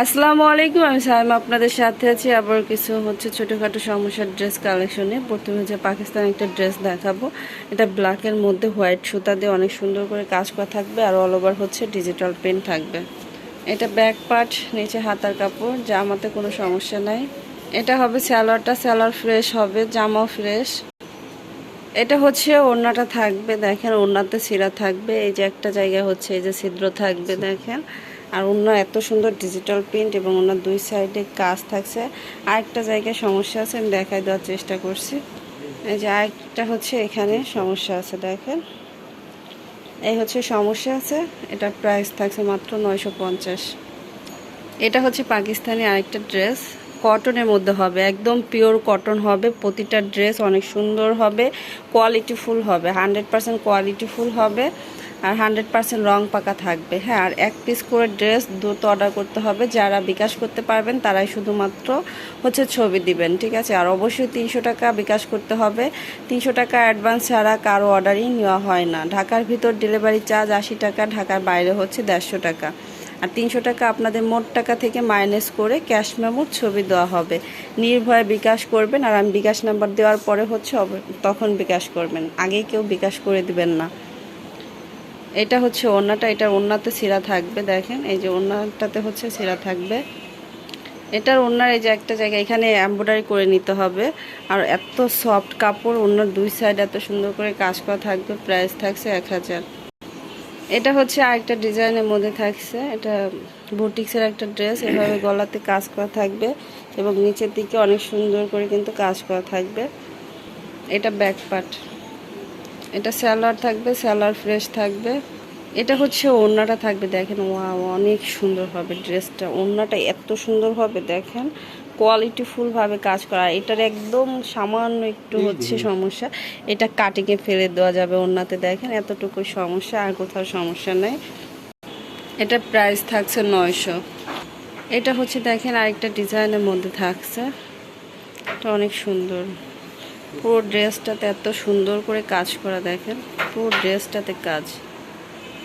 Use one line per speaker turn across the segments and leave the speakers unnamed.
আসসালামু আলাইকুম আমি সাইমা আপনাদের সাথে আছি। আবার কিছু হচ্ছে ছোটোখাটো সমস্যার ড্রেস কালেকশনে প্রথমে হচ্ছে পাকিস্তান একটা ড্রেস দেখাবো। এটা ব্ল্যাকের মধ্যে হোয়াইট সুতা দিয়ে অনেক সুন্দর করে কাজ করা থাকবে আর অল ওভার হচ্ছে ডিজিটাল পেন থাকবে। এটা ব্যাক পার্ট নিচে হাতার কাপড় জামাতে কোনো সমস্যা নাই। এটা হবে স্যালোয়ারটা স্যালোয়ার ফ্রেশ হবে জামাও ফ্রেশ এটা হচ্ছে ওড়নাটা থাকবে দেখেন ওড়নাতে সিরা থাকবে। এই যে একটা জায়গায় হচ্ছে এই যে ছিদ্র থাকবে দেখেন। আর অন্য এত সুন্দর ডিজিটাল প্রিন্ট এবং ওনার দুই সাইডে কাজ থাকছে। আরেকটা জায়গায় সমস্যা আছে, আমি দেখাই দেওয়ার চেষ্টা করছি। এই যে আরেকটা হচ্ছে এখানে সমস্যা আছে, দেখেন। এই হচ্ছে সমস্যা আছে, এটা প্রাইস থাকছে মাত্র নয়শো পঞ্চাশ। এটা হচ্ছে পাকিস্তানি আরেকটা ড্রেস কটনের মধ্যে হবে, একদম পিওর কটন হবে, প্রতিটা ড্রেস অনেক সুন্দর হবে কোয়ালিটিফুল হবে হান্ড্রেড পারসেন্ট কোয়ালিটিফুল হবে। আর হান্ড্রেড পার্সেন্ট রং পাকা থাকবে। হ্যাঁ আর এক পিস করে ড্রেস দ্রুত অর্ডার করতে হবে। যারা বিকাশ করতে পারবেন, তারাই শুধুমাত্র হচ্ছে ছবি দিবেন, ঠিক আছে? আর অবশ্যই তিনশো টাকা বিকাশ করতে হবে। তিনশো টাকা অ্যাডভান্স ছাড়া কারও অর্ডারই নেওয়া হয় না। ঢাকার ভিতর ডেলিভারি চার্জ আশি টাকা, ঢাকার বাইরে হচ্ছে দেড়শো টাকা। আর তিনশো টাকা আপনাদের মোট টাকা থেকে মাইনাস করে ক্যাশ মেমোর ছবি দেওয়া হবে। নির্ভয়ে বিকাশ করবেন, আর আমি বিকাশ নাম্বার দেওয়ার পরে হচ্ছে তখন বিকাশ করবেন। আগেই কেউ বিকাশ করে দিবেন না। এটা হচ্ছে ওড়নাটা এটার ওড়নাতে সিরা থাকবে, দেখেন, এই যে ওড়নাটাতে হচ্ছে সিরা থাকবে। এটার ওড়নার এই যে একটা জায়গা এখানে এমব্রয়ডারি করে নিতে হবে। আর এত সফট কাপড়, ওড়নার দুই সাইড এত সুন্দর করে কাজ করা থাকবে প্রাইস থাকছে এক হাজার। এটা হচ্ছে আরেকটা ডিজাইনের মধ্যে থাকছে, এটা বুটিক্সের একটা ড্রেস, এভাবে গলাতে কাজ করা থাকবে এবং নিচের দিকে অনেক সুন্দর করে কিন্তু কাজ করা থাকবে। এটা ব্যাক পার্ট এটা স্যালার থাকবে স্যালার ফ্রেশ থাকবে। এটা হচ্ছে ওড়নাটা থাকবে দেখেন ওয়াও অনেক সুন্দর হবে ড্রেসটা। ওড়নাটা এত সুন্দর হবে দেখেন কোয়ালিটিফুলভাবে কাজ করা। এটার একদম সামান্য একটু হচ্ছে সমস্যা। এটা কাটিংয়ে ফেলে দেওয়া যাবে ওড়নাতে দেখেন এতটুকু সমস্যা আর কোথাও সমস্যা নেই। এটা প্রাইস থাকছে নয়শো। এটা হচ্ছে দেখেন আরেকটা ডিজাইনের মধ্যে থাকছে। এটা অনেক সুন্দর। পুরো ড্রেসটাতে এত সুন্দর করে কাজ করা দেখেন, পুরো ড্রেসটাতে কাজ।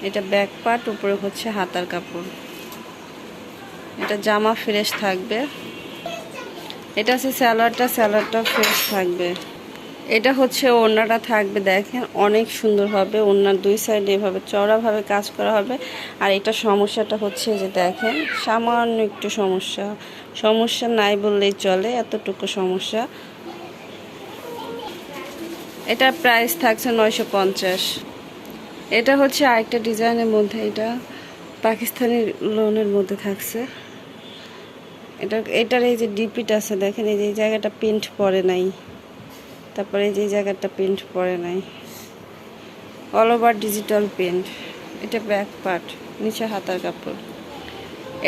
এটা ব্যাক পার্ট উপরে হচ্ছে হাতার কাপড়। এটা জামা ফ্রেশ থাকবে। এটা হচ্ছে স্যালাডটা স্যালাডটা ফ্রেশ থাকবে। এটা হচ্ছে ওড়নাটা থাকবে, দেখেন অনেক সুন্দর হবে। ওড়নার দুই সাইডে এভাবে চড়াভাবে কাজ করা হবে। আর এটা সমস্যাটা হচ্ছে যে দেখেন, সামান্য একটু সমস্যা। সমস্যা নাই বললেই চলে, এতটুকু সমস্যা। এটার প্রাইস থাকছে নয়শো পঞ্চাশ। এটা হচ্ছে আরেকটা ডিজাইনের মধ্যে, এটা পাকিস্তানি লোনের মধ্যে থাকছে। এটা, এটার এই যে ডিপিট আছে, দেখেন, এই যে এই জায়গাটা প্রিন্ট পরে নাই। তারপরে এই যে জায়গাটা প্রিন্ট পরে নাই। অল ওভার ডিজিটাল প্রিন্ট এটা ব্যাক পার্ট নিচে হাতার কাপড়।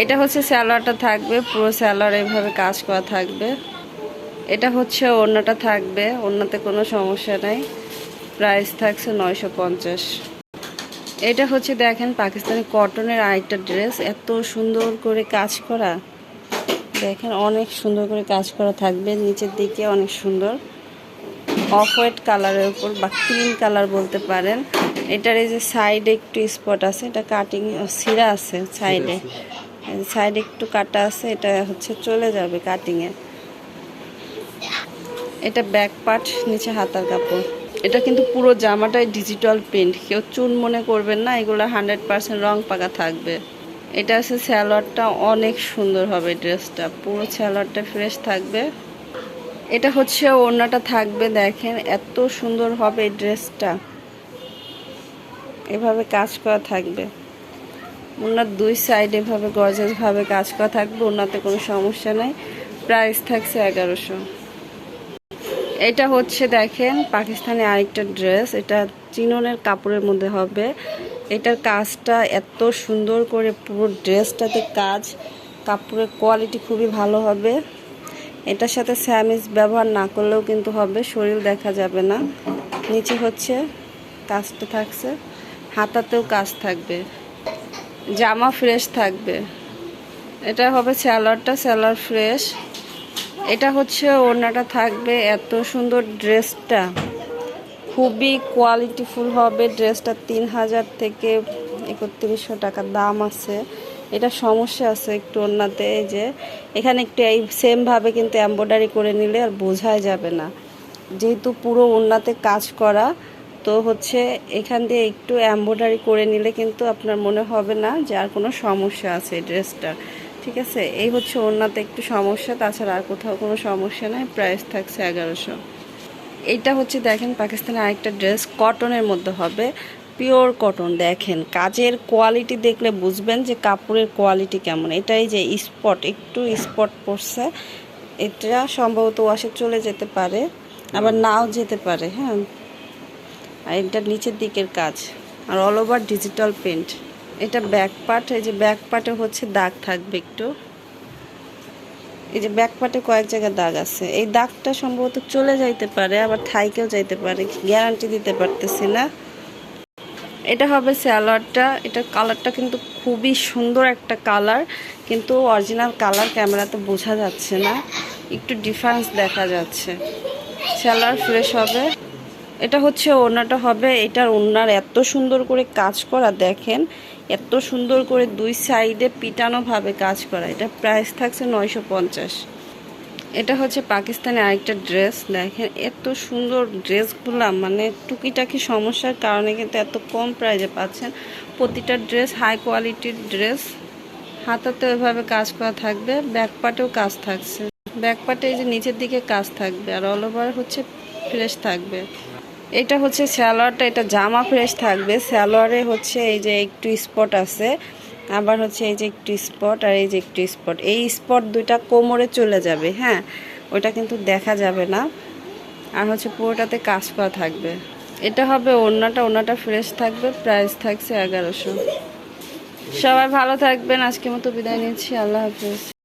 এটা হচ্ছে স্যালোয়ারটা থাকবে, পুরো স্যালোয়ার এইভাবে কাজ করা থাকবে। এটা হচ্ছে ওড়নাটা থাকবে ওড়নাতে কোনো সমস্যা নাই। প্রাইস থাকছে নয়শো পঞ্চাশ। এটা হচ্ছে দেখেন পাকিস্তানি কটনের আরেকটা ড্রেস এত সুন্দর করে কাজ করা। দেখেন অনেক সুন্দর করে কাজ করা থাকবে নিচের দিকে অনেক সুন্দর। অফ হোয়াইট কালারের উপর বা ক্রিম কালার বলতে পারেন। এটার এই যে সাইডে একটু স্পট আছে এটা কাটিং সিরা আছে সাইডে সাইডে একটু কাটা আছে এটা হচ্ছে চলে যাবে কাটিংয়ে এটা ব্যাক পার্ট নিচে হাতার কাপড়। এটা কিন্তু পুরো জামাটাই ডিজিটাল প্রিন্ট কেউ চুন মনে করবেন না, এগুলো হান্ড্রেড পার্সেন্ট রং পাকা থাকবে। এটা আছে স্যালোয়ারটা অনেক সুন্দর হবে ড্রেসটা পুরো স্যালোয়ারটা ফ্রেশ থাকবে। এটা হচ্ছে ওড়নাটা থাকবে, দেখেন, এত সুন্দর হবে ড্রেসটা এভাবে কাজ করা থাকবে। ওনার দুই সাইড এভাবে গর্জাসভাবে কাজ করা থাকবে ওনাতে কোনো সমস্যা নাই। প্রাইস থাকছে এগারোশো। এটা হচ্ছে দেখেন, পাকিস্তানি আরেকটা ড্রেস, এটা চিননের কাপড়ের মধ্যে হবে। এটার কাজটা এত সুন্দর করে পুরো ড্রেসটাতে কাজ, কাপড়ের কোয়ালিটি খুবই ভালো হবে। এটার সাথে স্যামিজ ব্যবহার না করলেও কিন্তু হবে, শরীর দেখা যাবে না। নিচে হচ্ছে কাজটা থাকছে, হাতাতেও কাজ থাকবে, জামা ফ্রেশ থাকবে। এটা হবে স্যালাডটা স্যালাড ফ্রেশ এটা হচ্ছে ওড়নাটা থাকবে, এত সুন্দর ড্রেসটা। খুবই কোয়ালিটিফুল হবে, ড্রেসটা তিন হাজার থেকে একত্রিশশো টাকা দাম আছে। এটা সমস্যা আছে একটু ওড়নাতে যে এখানে একটু এই সেমভাবে কিন্তু এম্ব্রয়ডারি করে নিলে আর বোঝাই যাবে না। যেহেতু পুরো ওড়নাতে কাজ করা, তো হচ্ছে এখান দিয়ে একটু এম্ব্রয়ডারি করে নিলে কিন্তু আপনার মনে হবে না যে আর কোনো সমস্যা আছে ড্রেসটার। ঠিক আছে এই হচ্ছে ওনাতে একটু সমস্যা তাছাড়া আর কোথাও কোনো সমস্যা নাই প্রাইস থাকছে এগারোশো। এইটা হচ্ছে দেখেন পাকিস্তানের আরেকটা ড্রেস কটনের মধ্যে হবে পিওর কটন দেখেন। কাজের কোয়ালিটি দেখলে বুঝবেন যে কাপড়ের কোয়ালিটি কেমন। এটাই যে স্পট একটু স্পট পড়ছে এটা সম্ভবত ওয়াশে চলে যেতে পারে আবার নাও যেতে পারে হ্যাঁ। আর এটা নিচের দিকের কাজ আর অল ওভার ডিজিটাল প্রিন্ট এটা ব্যাক পার্ট এই যে ব্যাক পার্টে হচ্ছে দাগ থাকবে একটু। এই যে ব্যাক পার্টে কয়েক জায়গায় দাগ আছে। এই দাগটা সম্ভবত চলে যাইতে পারে, আবার থাইকেও যাইতে পারে গ্যারান্টি দিতে পারতেছি না। এটা হবে স্যালোয়ারটা এটার কালারটা কিন্তু খুবই সুন্দর একটা কালার কিন্তু অরিজিনাল কালার ক্যামেরাতে বোঝা যাচ্ছে না। একটু ডিফারেন্স দেখা যাচ্ছে। স্যালোয়ার ফ্রেশ হবে। এটা হচ্ছে ওড়নাটা হবে, এটার ওড়নার এত সুন্দর করে কাজ করা, দেখেন, এত সুন্দর করে দুই সাইডে পিটানোভাবে কাজ করা, এটা প্রাইস থাকছে নয়শো পঞ্চাশ। এটা হচ্ছে পাকিস্তানের আরেকটা ড্রেস, দেখেন, এত সুন্দর ড্রেসগুলো মানে টুকিটাকি সমস্যার কারণে কিন্তু এত কম প্রাইজে পাচ্ছেন। প্রতিটা ড্রেস হাই কোয়ালিটির ড্রেস, হাতাতে ওইভাবে কাজ করা থাকবে, ব্যাক পার্টেও কাজ থাকছে। ব্যাক পার্টে এই যে নিচের দিকে কাজ থাকবে, আর অল ওভার হচ্ছে ফ্রেশ থাকবে। এটা হচ্ছে স্যালোয়ারটা, এটা জামা ফ্রেশ থাকবে। স্যালোয়ারে হচ্ছে এই যে একটু স্পট আছে, আবার হচ্ছে এই যে একটু স্পট আর এই যে একটু স্পট এই স্পট দুইটা কোমরে চলে যাবে হ্যাঁ? ওইটা কিন্তু দেখা যাবে না। আর হচ্ছে পুরোটাতে কাজ করা থাকবে। এটা হবে ওড়নাটা ওড়নাটা ফ্রেশ থাকবে প্রাইস থাকছে এগারোশো। সবাই ভালো থাকবেন, আজকের মতো বিদায় নিচ্ছি, আল্লাহ হাফিজ।